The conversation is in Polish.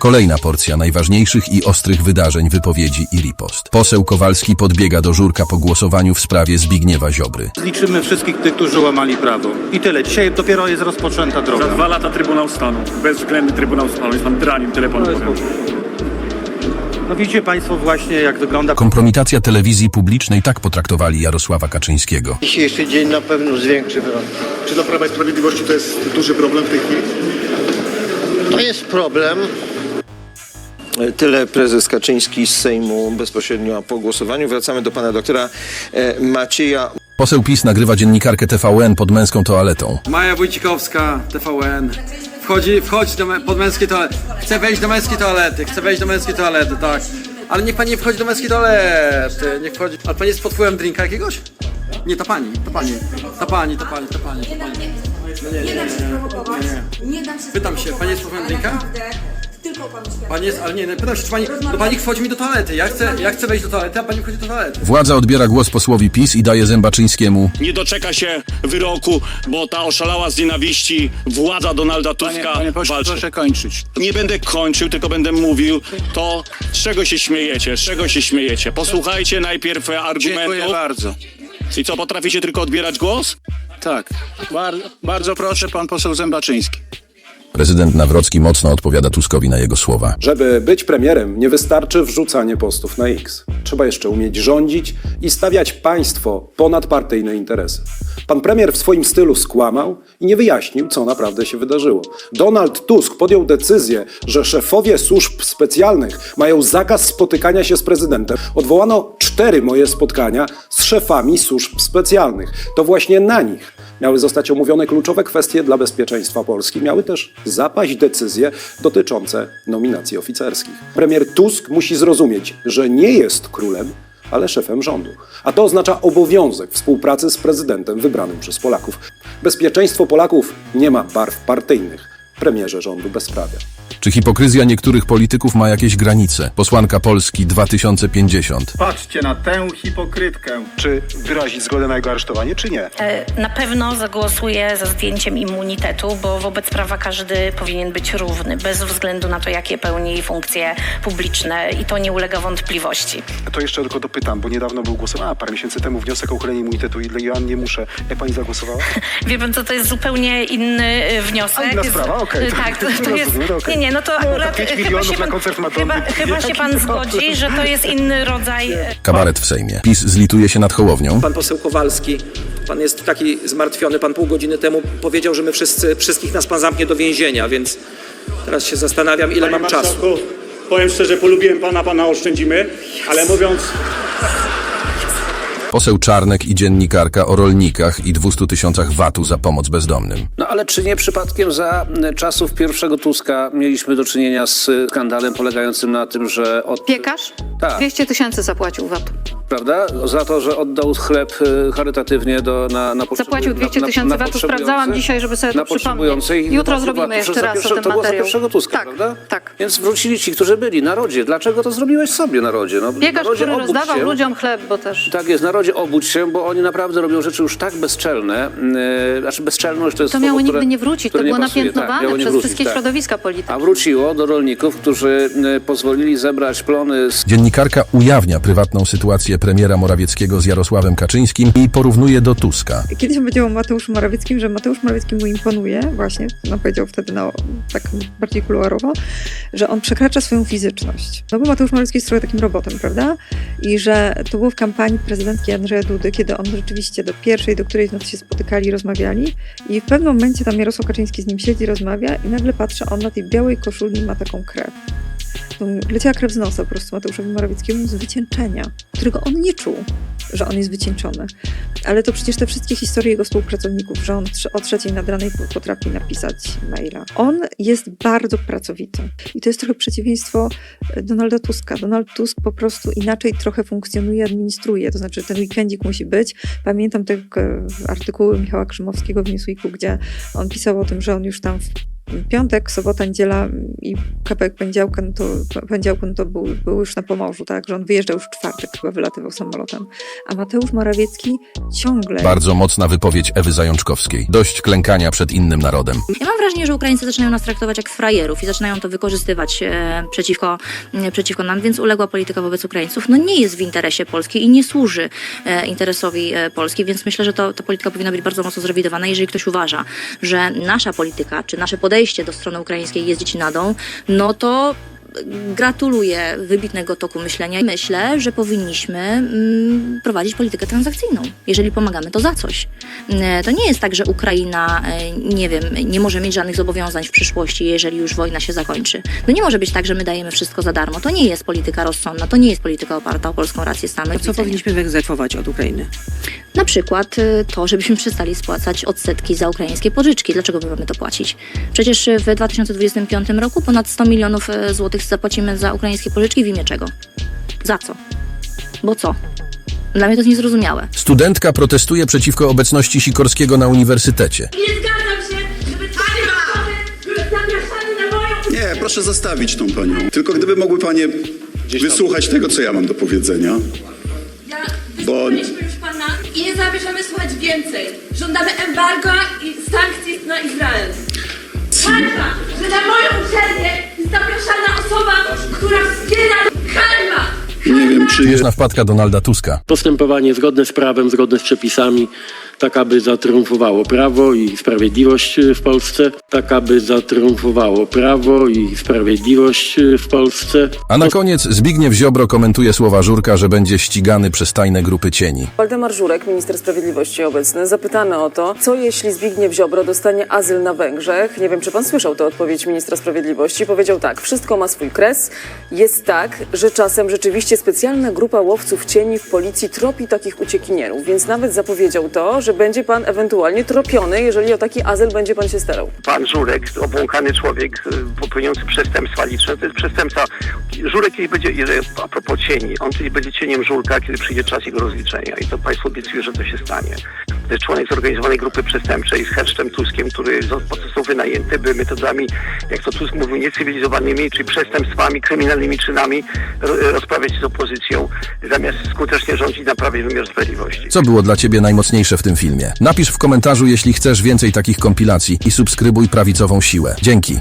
Kolejna porcja najważniejszych i ostrych wydarzeń, wypowiedzi i ripost. Poseł Kowalski podbiega do Żurka po głosowaniu w sprawie Zbigniewa Ziobry. Zliczymy wszystkich tych, którzy łamali prawo. I tyle. Dzisiaj dopiero jest rozpoczęta droga. Za dwa lata Trybunał Stanu. Bezwzględny Trybunał Stanu. Jest pan dranim, tyle panu powiem. No widzicie Państwo właśnie, jak wygląda Kompromitacja telewizji publicznej tak potraktowali Jarosława Kaczyńskiego. Dzisiejszy dzień na pewno zwiększy wrot. Czy dla Prawa i Sprawiedliwości to jest duży problem w tej chwili? To jest problem. Tyle prezes Kaczyński z Sejmu bezpośrednio po głosowaniu. Wracamy do pana doktora e, Macieja Poseł PiS nagrywa dziennikarkę TVN pod męską toaletą. Maja Wójcikowska, TVN. Wchodzi, wchodzi do, pod męskie toalety. Chce wejść do męskiej toalety, chce wejść do męskiej toalety, tak. Ale niech pani nie wchodzi do męskiej toalety, niech wchodzi. Ale pani jest pod wpływem drinka jakiegoś? Nie, ta pani, ta pani. Ta pani, ta pani, ta pani, ta pani. Nie, nie, Nie dam się nie, sprowokować. nie, nie. Nie Pytam się, pani jest pod wpływem drinka? Panu świadczę. Pani jest, ale nie, nie, pytam się, czy pani, no pani wchodzi mi do toalety. Ja chcę, ja chcę wejść do toalety, a pani wchodzi do toalety. Władza odbiera głos posłowi PiS i daje Zębaczyńskiemu. nie doczeka się wyroku, bo ta oszalała z nienawiści władza Donalda Tuska Panie pośle, walczy. proszę kończyć. Nie będę kończył, tylko będę mówił to, z czego się śmiejecie, z czego się śmiejecie. Posłuchajcie najpierw Dziękuję argumentów. bardzo. I co, potraficie tylko odbierać głos? Tak. Bar bardzo proszę, pan poseł Zębaczyński. Prezydent Nawrocki mocno odpowiada Tuskowi na jego słowa. Żeby być premierem, nie wystarczy wrzucanie postów na X. Trzeba jeszcze umieć rządzić i stawiać państwo ponad partyjne interesy. Pan premier w swoim stylu skłamał i nie wyjaśnił, co naprawdę się wydarzyło. Donald Tusk podjął decyzję, że szefowie służb specjalnych mają zakaz spotykania się z prezydentem. Odwołano cztery moje spotkania z szefami służb specjalnych. To właśnie na nich miały zostać omówione kluczowe kwestie dla bezpieczeństwa Polski. Miały też zapaść decyzje dotyczące nominacji oficerskich. Premier Tusk musi zrozumieć, że nie jest królem, ale szefem rządu. A to oznacza obowiązek współpracy z prezydentem wybranym przez Polaków. Bezpieczeństwo Polaków nie ma barw partyjnych. Premierze rządu bezprawia. Czy hipokryzja niektórych polityków ma jakieś granice? Posłanka Polski 2050. Patrzcie na tę hipokrytkę. Czy wyrazić zgodę na jego aresztowanie, czy nie? E, Na pewno zagłosuję za zdjęciem immunitetu, bo wobec prawa każdy powinien być równy, bez względu na to, jakie pełni funkcje publiczne i to nie ulega wątpliwości. To jeszcze tylko dopytam, bo niedawno był głosowany, a parę miesięcy temu wniosek o uchylenie immunitetu i dla Joanny nie muszę. Jak pani zagłosowała? Wie pan co, to jest zupełnie inny y, wniosek. A, inna sprawa, okej. Y, Tak, to, to jest... Nie, nie, no to No, to akurat chyba milionów się na pan, koncert Madonny. chyba, chyba się Jaki pan problem? zgodzi, że to jest inny rodzaj... y, Kabaret w Sejmie. PiS zlituje się nad Hołownią. Pan poseł Kowalski, pan jest taki zmartwiony, pan pół godziny temu powiedział, że my wszyscy, wszystkich nas pan zamknie do więzienia, więc teraz się zastanawiam, ile Panie mam czasu. marszałku, powiem szczerze, polubiłem pana, pana oszczędzimy, ale mówiąc Poseł Czarnek i dziennikarka o rolnikach i 200 tysiącach watu za pomoc bezdomnym. No ale czy nie przypadkiem za m, czasów pierwszego Tuska mieliśmy do czynienia z skandalem polegającym na tym, że od... Piekarz? Tak. 200 tysięcy zapłacił VAT. Prawda? Za to, że oddał chleb y, charytatywnie do, na, na Zapłacił 200 na- na- tysięcy potrzebujących- Sprawdzałam dzisiaj, żeby sobie na to przypomnieć. Jutro zrobimy jeszcze raz pierwsze- o tym To było za materiał. pierwszego Tuska, Tak, prawda? tak. Więc wrócili ci, którzy byli, narodzie. Dlaczego to zrobiłeś sobie, narodzie? No, Piekarz, narodzie, który rozdawał się. ludziom chleb, bo też... Tak jest, narodzie obudź się, bo oni naprawdę robią rzeczy już tak bezczelne. Yy, znaczy bezczelność to jest To słowo, miało które, nigdy nie wrócić. To było pasuje. napiętnowane tak, przez wrócić, wszystkie tak. środowiska polityczne. A wróciło do rolników, którzy y, pozwolili zebrać plony z Dziennikarka ujawnia prywatną sytuację premiera Morawieckiego z Jarosławem Kaczyńskim i porównuje do Tuska. Kiedyś powiedział o Mateuszu Morawieckim, że Mateusz Morawiecki mu imponuje, właśnie, no powiedział wtedy no, tak bardziej kuluarowo, że on przekracza swoją fizyczność. No bo Mateusz Morawiecki jest trochę takim robotem, prawda? I że to było w kampanii prezydentki Andrzeja Dudy, kiedy on rzeczywiście do pierwszej, do której w nocy się spotykali, rozmawiali i w pewnym momencie tam Jarosław Kaczyński z nim siedzi, rozmawia i nagle patrzy, on na tej białej koszuli ma taką krew. Leciała krew z nosa po prostu Mateuszowi Morawieckiemu z wycieńczenia, którego on nie czuł, że on jest wycieńczony. Ale to przecież te wszystkie historie jego współpracowników, że on o trzeciej nad ranej potrafi napisać maila. On jest bardzo pracowity. I to jest trochę przeciwieństwo e, Donalda Tuska. Donald Tusk po prostu inaczej trochę funkcjonuje, administruje. To znaczy ten weekendzik musi być. Pamiętam te e, artykuły Michała Krzymowskiego w Newsweeku, gdzie on pisał o tym, że on już tam piątek, sobota, niedziela i kawałek poniedziałka, no to, poniedziałku no to był, był już na Pomorzu, tak, że on wyjeżdżał już w czwartek, chyba wylatywał samolotem. A Mateusz Morawiecki ciągle... Bardzo mocna wypowiedź Ewy Zajączkowskiej. Dość klękania przed innym narodem. Ja mam wrażenie, że Ukraińcy zaczynają nas traktować jak frajerów i zaczynają to wykorzystywać e, przeciwko, e, przeciwko nam, więc uległa polityka wobec Ukraińców no nie jest w interesie Polski i nie służy e, interesowi e, Polski, więc myślę, że to, ta polityka powinna być bardzo mocno zrewidowana. Jeżeli ktoś uważa, że nasza polityka, czy nasze podejście do strony ukraińskiej jest dziecinadą, no to gratuluję wybitnego toku myślenia. Myślę, że powinniśmy mm, prowadzić politykę transakcyjną. Jeżeli pomagamy, to za coś. E, To nie jest tak, że Ukraina, e, nie wiem, nie może mieć żadnych zobowiązań w przyszłości, jeżeli już wojna się zakończy. No nie może być tak, że my dajemy wszystko za darmo. To nie jest polityka rozsądna, to nie jest polityka oparta o polską rację stanu. Co powinniśmy wyegzekwować od Ukrainy? Na przykład y, to, żebyśmy przestali spłacać odsetki za ukraińskie pożyczki. Dlaczego my mamy to płacić? Przecież y, w 2025 roku ponad 100 milionów y, złotych zapłacimy za ukraińskie pożyczki w imię czego? Za co? Bo co? Dla mnie to jest niezrozumiałe. Studentka protestuje przeciwko obecności Sikorskiego na uniwersytecie. Nie zgadzam się, żeby zapraszane na moją Nie, proszę zostawić tą panią. Tylko gdyby mogły panie wysłuchać tego, co ja mam do powiedzenia. Bo- i nie zamierzamy słuchać więcej. Żądamy embargo i sankcji na Izrael. Hańba, że na moją uczelnię jest zapraszana osoba, która wspiera! Nie wiem, czy Śmieszna wpadka Donalda Tuska. Postępowanie zgodne z prawem, zgodne z przepisami, tak aby zatriumfowało prawo i sprawiedliwość w Polsce, tak aby zatriumfowało prawo i sprawiedliwość w Polsce. A na koniec Zbigniew Ziobro komentuje słowa Żurka, że będzie ścigany przez tajne grupy cieni. Waldemar Żurek, minister sprawiedliwości obecny, zapytany o to, co jeśli Zbigniew Ziobro dostanie azyl na Węgrzech. Nie wiem, czy pan słyszał tę odpowiedź ministra sprawiedliwości. Powiedział tak, wszystko ma swój kres. Jest tak, że czasem rzeczywiście specjalna grupa łowców cieni w policji tropi takich uciekinierów, więc nawet zapowiedział to, że będzie pan ewentualnie tropiony, jeżeli o taki azyl będzie pan się starał. Pan Żurek, obłąkany człowiek y, popełniający przestępstwa liczne, to jest przestępca. Żurek kiedyś będzie, a propos cieni, on kiedyś będzie cieniem Żurka, kiedy przyjdzie czas jego rozliczenia i to państwo obiecuję, że to się stanie. Członek zorganizowanej grupy przestępczej z Herszczem Tuskiem, który został wynajęty, by metodami, jak to Tusk mówił, niecywilizowanymi, czyli przestępstwami, kryminalnymi czynami ro- rozprawiać z opozycją, zamiast skutecznie rządzić na prawie wymiar sprawiedliwości. Co było dla ciebie najmocniejsze w tym filmie? Napisz w komentarzu, jeśli chcesz więcej takich kompilacji i subskrybuj prawicową siłę. Dzięki.